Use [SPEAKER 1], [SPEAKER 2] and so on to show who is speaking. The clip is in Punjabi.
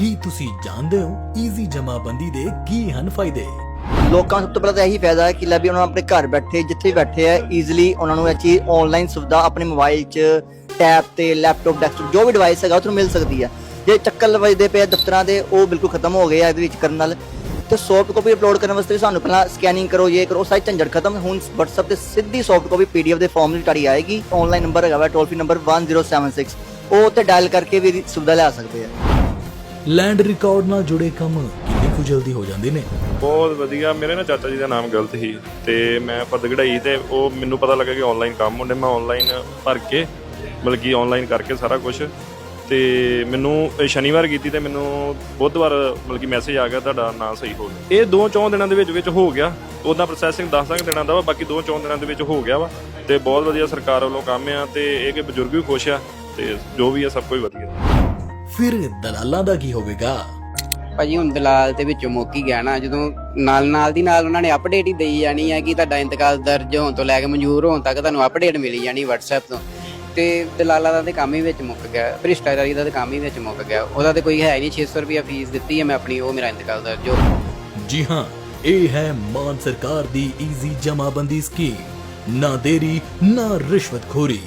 [SPEAKER 1] ਕੀ ਤੁਸੀਂ ਜਾਣਦੇ ਹੋ ਈਜ਼ੀ ਜਮਾਬੰਦੀ ਦੇ ਕੀ ਹਨ ਫਾਇਦੇ?
[SPEAKER 2] ਲੋਕਾਂ ਸਭ ਤੋਂ ਪਹਿਲਾਂ ਤਾਂ ਇਹੀ ਫਾਇਦਾ ਹੈ ਕਿ ਲੈ ਵੀ ਉਹਨਾਂ ਨੂੰ ਆਪਣੇ ਘਰ ਬੈਠੇ, ਜਿੱਥੇ ਵੀ ਬੈਠੇ ਆ ਈਜ਼ੀਲੀ ਉਹਨਾਂ ਨੂੰ ਇਹ ਚੀਜ਼ ਆਨਲਾਈਨ ਸੁਵਿਧਾ ਆਪਣੇ ਮੋਬਾਈਲ 'ਚ ਟੈਬ ਤੇ ਲੈਪਟਾਪ ਡੈਸਕਟਾਪ ਜੋ ਵੀ ਡਿਵਾਈਸ ਹੈਗਾ ਉਹ ਤੋਂ ਮਿਲ ਸਕਦੀ ਹੈ। ਜੇ ਚੱਕਰ ਵੱਜਦੇ ਪਏ ਦਫ਼ਤਰਾਂ ਦੇ, ਉਹ ਬਿਲਕੁਲ ਖਤਮ ਹੋ ਗਏ ਆ ਇਹਦੇ ਵਿੱਚ ਕਰਨ ਨਾਲ। ਤੇ ਸੌਫਟ ਕਾਪੀ ਅਪਲੋਡ ਕਰਨ ਵਾਸਤੇ ਸਾਨੂੰ ਪਹਿਲਾਂ ਸਕੈਨਿੰਗ ਕਰੋ ਇਹ ਕਰੋ ਸਾਰੀ ਝੰਜਟ ਖਤਮ। ਹੁਣ WhatsApp ਤੇ ਸਿੱਧੀ ਸੌਫਟ ਕਾਪੀ PDF ਦੇ ਫਾਰਮ ਵਿੱਚ ਤੁਹਾਡੀ ਆਏਗੀ। ਆਨਲਾਈਨ ਨੰਬਰ ਹੈਗਾ ਵਾ ਟੋਲ ਫ੍ਰੀ ਨੰਬਰ 1076 ਉਹ ਤੇ ਡਾਇਲ ਕਰਕੇ ਵੀ ਸੁਵਿਧਾ ਲੈ ਸਕਦੇ ਆ।
[SPEAKER 1] ਲੈਂਡ ਰਿਕਾਰਡ ਨਾਲ ਜੁੜੇ ਕੰਮ ਕਿੰਨੀ ਕੁ ਜਲਦੀ ਹੋ ਜਾਂਦੇ ਨੇ?
[SPEAKER 3] ਬਹੁਤ ਵਧੀਆ। ਮੇਰੇ ਨਾ ਚਾਚਾ ਜੀ ਦਾ ਨਾਮ ਗਲਤ ਸੀ ਤੇ ਮੈਂ ਪਦ ਕਢਾਈ ਤੇ ਉਹ ਮੈਨੂੰ ਪਤਾ ਲੱਗਾ ਕਿ ਆਨਲਾਈਨ ਕੰਮ ਹੁੰਦੇ। ਮੈਂ ਆਨਲਾਈਨ ਭਰ ਕੇ ਬਲਕਿ ਆਨਲਾਈਨ ਕਰਕੇ ਸਾਰਾ ਕੁਝ ਤੇ ਮੈਨੂੰ ਸ਼ਨੀਵਾਰ ਕੀਤੀ ਤੇ ਮੈਨੂੰ ਬੁੱਧਵਾਰ, ਮਤਲਬ ਕਿ ਮੈਸੇਜ ਆ ਗਿਆ ਤੁਹਾਡਾ ਨਾਂ ਸਹੀ ਹੋ ਗਿਆ। ਇਹ ਦੋ ਚੌਂ ਦਿਨਾਂ ਦੇ ਵਿੱਚ ਵਿੱਚ ਹੋ ਗਿਆ। ਉਹਦਾ ਪ੍ਰੋਸੈਸਿੰਗ 10 ਕੁ ਦਿਨਾਂ ਦਾ ਵਾ, ਬਾਕੀ ਦੋ ਚੌਂ ਦਿਨਾਂ ਦੇ ਵਿੱਚ ਹੋ ਗਿਆ ਵਾ। ਤੇ ਬਹੁਤ ਵਧੀਆ ਸਰਕਾਰ ਵੱਲੋਂ ਕੰਮ ਆ ਤੇ ਇਹ ਕਿ ਬਜ਼ੁਰਗ ਵੀ ਖੁਸ਼ ਆ ਤੇ ਜੋ ਵੀ ਆ ਸਭ ਕੁਝ ਵਧੀਆ।
[SPEAKER 1] ਫਿਰ ਦਲਾਲਾਂ ਦਾ ਕੀ ਹੋਵੇਗਾ?
[SPEAKER 4] ਭਾਜੀ ਹੁਣ ਦਲਾਲ ਤੇ ਵਿੱਚੋਂ ਮੁੱਕ ਹੀ ਗਿਆ ਨਾ। ਜਦੋਂ ਨਾਲ ਨਾਲ ਦੀ ਨਾਲ ਉਹਨਾਂ ਨੇ ਅਪਡੇਟ ਹੀ ਦੇਈ ਜਾਣੀ ਹੈ ਕਿ ਤੁਹਾਡਾ ਇੰਤਕਾਲ ਦਰਜ ਹੋਣ ਤੋਂ ਲੈ ਕੇ ਮਨਜ਼ੂਰ ਹੋਣ ਤੱਕ ਤੁਹਾਨੂੰ ਅਪਡੇਟ ਮਿਲੀ ਜਾਣੀ WhatsApp ਤੋਂ। ਤੇ ਦਲਾਲਾਂ ਦਾ ਤੇ ਕੰਮ ਹੀ ਵਿੱਚ ਮੁੱਕ ਗਿਆ। ਭ੍ਰਿਸ਼ਟਾਚਾਰੀ ਦਾ ਤੇ ਕੰਮ ਹੀ ਵਿੱਚ ਮੁੱਕ ਗਿਆ। ਉਹਦਾ ਤੇ ਕੋਈ ਹੈ ਨਹੀਂ। 600 ਰੁਪਿਆ ਫੀਸ ਦਿੱਤੀ ਹੈ ਮੈਂ ਆਪਣੀ ਉਹ ਮੇਰਾ ਇੰਤਕਾਲ ਦਰਜ ਹੋ
[SPEAKER 1] ਜੀ ਹਾਂ ਇਹ ਹੈ ਮਾਨ ਸਰਕਾਰ ਦੀ ਈਜ਼ੀ ਜਮਾਬੰਦੀ ਸਕੀਮ ਨਾ ਦੇਰੀ ਨਾ ਰਿਸ਼ਵਤਖੋਰੀ।